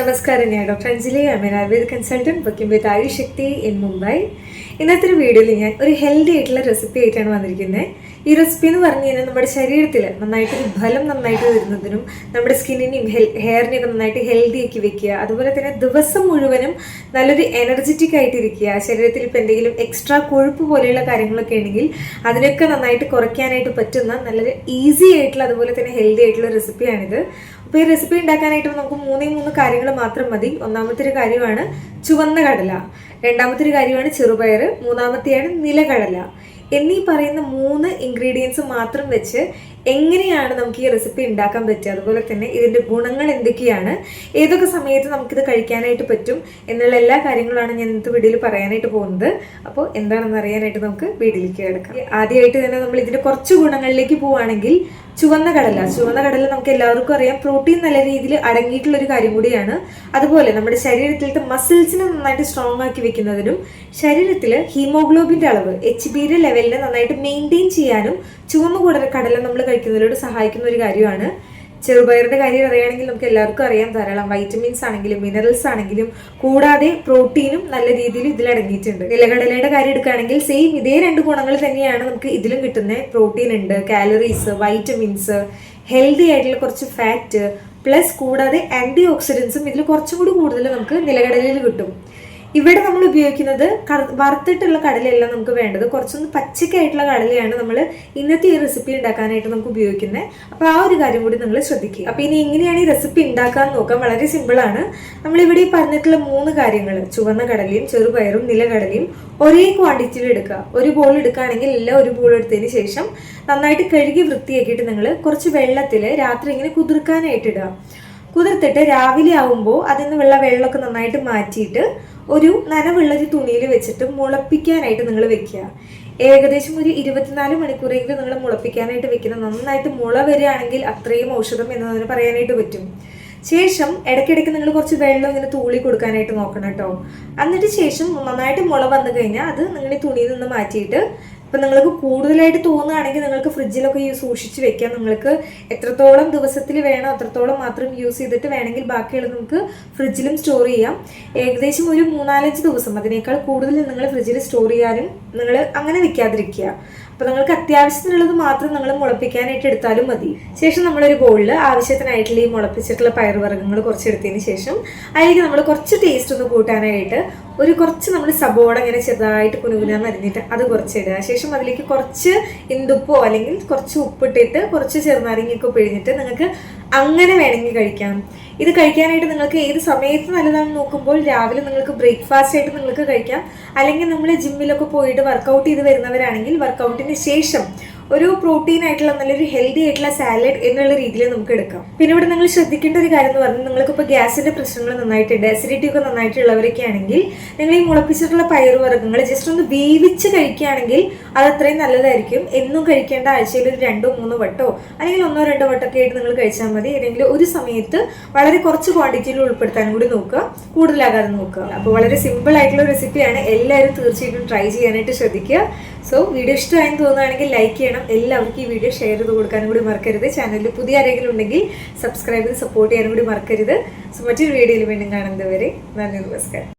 നമസ്കാരം ഞാൻ doctor Anjali. I mean Ayurveda consultant working with Ayush Shakti in Mumbai ഇന്നത്തെ ഒരു വീഡിയോയിൽ ഞാൻ ഒരു ഹെൽത്തി ആയിട്ടുള്ള റെസിപ്പി ആയിട്ടാണ് വന്നിരിക്കുന്നത് ഈ റെസിപ്പി എന്ന് പറഞ്ഞു കഴിഞ്ഞാൽ നമ്മുടെ ശരീരത്തിൽ നന്നായിട്ട് ബലം നന്നായിട്ട് വരുന്നതിനും നമ്മുടെ സ്കിന്നിനെയും ഹെയറിനെയൊക്കെ നന്നായിട്ട് ഹെൽത്തി ആക്കി വെക്കുക. അതുപോലെ തന്നെ ദിവസം മുഴുവനും നല്ലൊരു എനർജറ്റിക് ആയിട്ടിരിക്കുക. ശരീരത്തിൽ ഇപ്പോൾ എന്തെങ്കിലും എക്സ്ട്രാ കൊഴുപ്പ് പോലെയുള്ള കാര്യങ്ങളൊക്കെ ഉണ്ടെങ്കിൽ അതിനൊക്കെ നന്നായിട്ട് കുറയ്ക്കാനായിട്ട് പറ്റുന്ന നല്ലൊരു ഈസി ആയിട്ടുള്ള അതുപോലെ തന്നെ ഹെൽത്തി ആയിട്ടുള്ള റെസിപ്പിയാണിത് അപ്പോൾ ഈ റെസിപ്പി ഉണ്ടാക്കാനായിട്ട് നമുക്ക് മൂന്നേ മൂന്ന് കാര്യങ്ങൾ മാത്രം മതി. ഒന്നാമത്തെ ഒരു കാര്യമാണ് ചുവന്ന കടല. രണ്ടാമത്തെ ഒരു കാര്യമാണ് ചെറുപയർ മൂന്നാമത്തെയാണ് നിലകടല. എന്നീ പറയുന്ന മൂന്ന് ഇൻഗ്രീഡിയൻസ് മാത്രം വെച്ച് എങ്ങനെയാണ് നമുക്ക് ഈ റെസിപ്പി ഉണ്ടാക്കാൻ പറ്റുക? അതുപോലെ തന്നെ ഇതിന്റെ ഗുണങ്ങൾ എന്തൊക്കെയാണ്? ഏതൊക്കെ സമയത്ത് നമുക്കിത് കഴിക്കാനായിട്ട് പറ്റും? എന്നുള്ള എല്ലാ കാര്യങ്ങളാണ് ഞാൻ ഇന്നത്തെ വീഡിയോയിൽ പറയാനായിട്ട് പോകുന്നത്. അപ്പോൾ എന്താണെന്ന് അറിയാനായിട്ട് നമുക്ക് വീഡിയോയിലേക്ക് കിടക്കാം. ആദ്യമായിട്ട് തന്നെ നമ്മൾ ഇതിന്റെ കുറച്ച് ഗുണങ്ങളിലേക്ക് പോവുകയാണെങ്കിൽ ചുവന്ന കടല. ചുവന്ന കടല നമുക്ക് എല്ലാവർക്കും അറിയാം. പ്രോട്ടീൻ നല്ല രീതിയിൽ അടങ്ങിയിട്ടുള്ള ഒരു കാര്യം കൂടിയാണ്. അതുപോലെ നമ്മുടെ ശരീരത്തിലത്തെ മസിൽസിനെ നന്നായിട്ട് സ്ട്രോങ് ആക്കി വെക്കുന്നതിനും ശരീരത്തിൽ ഹീമോഗ്ലോബിന്റെ അളവ് എച്ച് ബിയുടെ ലെവലിനെ നന്നായിട്ട് മെയിന്റെയിൻ ചെയ്യാനും ചുവന്ന കൂടൽ കടല നമ്മൾ കഴിക്കുന്നതിലൂടെ സഹായിക്കുന്ന ഒരു കാര്യമാണ്. ചെറുപയറിന്റെ കാര്യം അറിയുകയാണെങ്കിൽ നമുക്ക് എല്ലാവർക്കും അറിയാം. ധാരാളം വൈറ്റമിൻസ് ആണെങ്കിലും മിനറൽസ് ആണെങ്കിലും കൂടാതെ പ്രോട്ടീനും നല്ല രീതിയിൽ ഇതിൽ അടങ്ങിയിട്ടുണ്ട്. നിലകടലയുടെ കാര്യം എടുക്കുകയാണെങ്കിൽ സെയിം ഇതേ രണ്ട് ഗുണങ്ങൾ തന്നെയാണ് നമുക്ക് ഇതിലും കിട്ടുന്നത് പ്രോട്ടീൻ ഉണ്ട് കാലറീസ് വൈറ്റമിൻസ് ഹെൽത്തി ആയിട്ടുള്ള കുറച്ച് ഫാറ്റ് പ്ലസ് കൂടാതെ ആന്റി ഓക്സിഡൻസും ഇതിൽ കുറച്ചും കൂടി കൂടുതൽ നമുക്ക് നിലകടലയിൽ കിട്ടും. ഇവിടെ നമ്മൾ ഉപയോഗിക്കുന്നത് വറുത്തിട്ടുള്ള കടലയല്ല നമുക്ക് വേണ്ടത്. കുറച്ചൊന്ന് പച്ചക്കായിട്ടുള്ള കടലയാണ് നമ്മൾ ഇന്നത്തെ ഈ റെസിപ്പി ഉണ്ടാക്കാനായിട്ട് നമുക്ക് ഉപയോഗിക്കുന്നത്. അപ്പോൾ ആ ഒരു കാര്യം കൂടി നിങ്ങൾ ശ്രദ്ധിക്കുക. അപ്പോൾ ഇനി എങ്ങനെയാണ് ഈ റെസിപ്പി ഉണ്ടാക്കാൻ നോക്കാം വളരെ സിമ്പിൾ സിമ്പിളാണ് നമ്മളിവിടെ ഈ പറഞ്ഞിട്ടുള്ള മൂന്ന് കാര്യങ്ങൾ ചുവന്ന കടലയും ചെറുപയറും നിലകടലയും ഒരേ ക്വാണ്ടിറ്റിയിൽ എടുക്കുക. ഒരു ബോൾ എടുക്കുകയാണെങ്കിൽ എല്ലാം ഒരു ബോൾ എടുത്തതിന് ശേഷം നന്നായിട്ട് കഴുകി വൃത്തിയാക്കിയിട്ട് നിങ്ങൾ കുറച്ച് വെള്ളത്തിൽ രാത്രി ഇങ്ങനെ കുതിർക്കാനായിട്ട് ഇടുക. കുതിർത്തിട്ട് രാവിലെ ആവുമ്പോൾ അതിൽ നിന്ന് വെള്ള വെള്ളമൊക്കെ നന്നായിട്ട് മാറ്റിയിട്ട് ഒരു നനവുള്ളൊരു തുണിയിൽ വെച്ചിട്ട് മുളപ്പിക്കാനായിട്ട് നിങ്ങൾ വെക്കുക. ഏകദേശം ഒരു ഇരുപത്തിനാല് മണിക്കൂറെങ്കിലും നിങ്ങൾ മുളപ്പിക്കാനായിട്ട് വെക്കുന്ന നന്നായിട്ട് മുള വരികയാണെങ്കിൽ അത്രയും ഔഷധം എന്നതിന് പറയാനായിട്ട് പറ്റും. ശേഷം ഇടയ്ക്കിടയ്ക്ക് നിങ്ങൾ കുറച്ച് വെള്ളം ഇങ്ങനെ തൂളി കൊടുക്കാനായിട്ട് നോക്കണം കേട്ടോ. എന്നിട്ട് ശേഷം നന്നായിട്ട് മുള വന്നു കഴിഞ്ഞാൽ അത് നിങ്ങൾ തുണിയിൽ നിന്ന് മാറ്റിയിട്ട് ഇപ്പം നിങ്ങൾക്ക് കൂടുതലായിട്ട് തോന്നുകയാണെങ്കിൽ നിങ്ങൾക്ക് ഫ്രിഡ്ജിലൊക്കെ സൂക്ഷിച്ച് വെക്കാം. നിങ്ങൾക്ക് എത്രത്തോളം ദിവസത്തിൽ വേണോ അത്രത്തോളം മാത്രം യൂസ് ചെയ്തിട്ട് വേണമെങ്കിൽ ബാക്കിയുള്ളത് നമുക്ക് ഫ്രിഡ്ജിലും സ്റ്റോർ ചെയ്യാം. ഏകദേശം ഒരു മൂന്നാലഞ്ച് ദിവസം അതിനേക്കാൾ കൂടുതൽ നിങ്ങൾ ഫ്രിഡ്ജിൽ സ്റ്റോർ ചെയ്യാനും നിങ്ങൾ അങ്ങനെ വെക്കാതിരിക്കുക. അപ്പോൾ നിങ്ങൾക്ക് അത്യാവശ്യത്തിനുള്ളത് മാത്രം നിങ്ങൾ മുളപ്പിക്കാനായിട്ട് എടുത്താലും മതി. ശേഷം നമ്മളൊരു ബോളിൽ ആവശ്യത്തിനായിട്ടുള്ള ഈ മുളപ്പിച്ചിട്ടുള്ള പയറുവർഗങ്ങൾ കുറച്ച് എടുത്തതിന് ശേഷം അതിലേക്ക് നമ്മൾ കുറച്ച് ടേസ്റ്റ് ഒന്ന് കൂട്ടാനായിട്ട് ഒരു കുറച്ച് നമ്മൾ സബോട ഇങ്ങനെ ചെറുതായിട്ട് കുനുകുനാന്ന് അരിഞ്ഞിട്ട് അത് കുറച്ചിടുക. ശേഷം അതിലേക്ക് കുറച്ച് ഇന്തുപ്പോ അല്ലെങ്കിൽ കുറച്ച് ഉപ്പിട്ടിട്ട് കുറച്ച് ചെറുനാരങ്ങയൊക്കെ പിഴിഞ്ഞിട്ട് നിങ്ങൾക്ക് അങ്ങനെ വേണമെങ്കിൽ കഴിക്കാം. ഇത് കഴിക്കാനായിട്ട് നിങ്ങൾക്ക് ഏത് സമയത്ത് നല്ലതാണെന്ന് നോക്കുമ്പോൾ രാവിലെ നിങ്ങൾക്ക് ബ്രേക്ക്ഫാസ്റ്റ് ആയിട്ട് നിങ്ങൾക്ക് കഴിക്കാം. അല്ലെങ്കിൽ നമ്മൾ ജിമ്മിലൊക്കെ പോയിട്ട് വർക്കൗട്ട് ചെയ്ത് വരുന്നവരാണെങ്കിൽ വർക്കൗട്ടിന് ശേഷം ഒരു പ്രോട്ടീൻ ആയിട്ടുള്ള നല്ലൊരു ഹെൽത്തി ആയിട്ടുള്ള സാലഡ് എന്നുള്ള രീതിയിൽ നമുക്ക് എടുക്കാം. പിന്നെ ഇവിടെ നിങ്ങൾ ശ്രദ്ധിക്കേണ്ട ഒരു കാര്യം എന്ന് പറഞ്ഞാൽ നിങ്ങൾക്ക് ഇപ്പോൾ ഗ്യാസിന്റെ പ്രശ്നങ്ങൾ നന്നായിട്ടുണ്ട് അസിഡിറ്റി ഒക്കെ നന്നായിട്ടുള്ളവരൊക്കെ ആണെങ്കിൽ നിങ്ങൾ ഈ മുളപ്പിച്ചിട്ടുള്ള പയറുവർഗങ്ങൾ ജസ്റ്റ് ഒന്ന് വേവിച്ച് കഴിക്കുകയാണെങ്കിൽ അത് അത്രയും നല്ലതായിരിക്കും. എന്നും കഴിക്കേണ്ട ആഴ്ചയിൽ ഒരു രണ്ടോ മൂന്നോ വട്ടോ അല്ലെങ്കിൽ ഒന്നോ രണ്ടോ വട്ടമൊക്കെ ആയിട്ട് നിങ്ങൾ കഴിച്ചാൽ മതി. അല്ലെങ്കിൽ ഒരു സമയത്ത് വളരെ കുറച്ച് ക്വാണ്ടിറ്റിയിൽ ഉൾപ്പെടുത്താനും കൂടി നോക്കുക. കൂടുതലാകാതെ നോക്കുക. അപ്പോൾ വളരെ സിമ്പിൾ ആയിട്ടുള്ള റെസിപ്പിയാണ് എല്ലാവരും തീർച്ചയായിട്ടും ട്രൈ ചെയ്യാനായിട്ട് ശ്രദ്ധിക്കുക. സോ വീഡിയോ ഇഷ്ടമായെന്ന് തോന്നുകയാണെങ്കിൽ ലൈക്ക് ചെയ്യണം. എല്ലാവർക്കും ഈ വീഡിയോ ഷെയർ ചെയ്ത് കൊടുക്കാനും കൂടി മറക്കരുത്. ചാനലിൽ പുതിയ ആരെങ്കിലും ഉണ്ടെങ്കിൽ സബ്സ്ക്രൈബ് ചെയ്ത് സപ്പോർട്ട് ചെയ്യാനും കൂടി മറക്കരുത്. സോ മറ്റൊരു വീഡിയോയിൽ വീണ്ടും കാണുന്നവരെ നന്ദി നമസ്കാരം.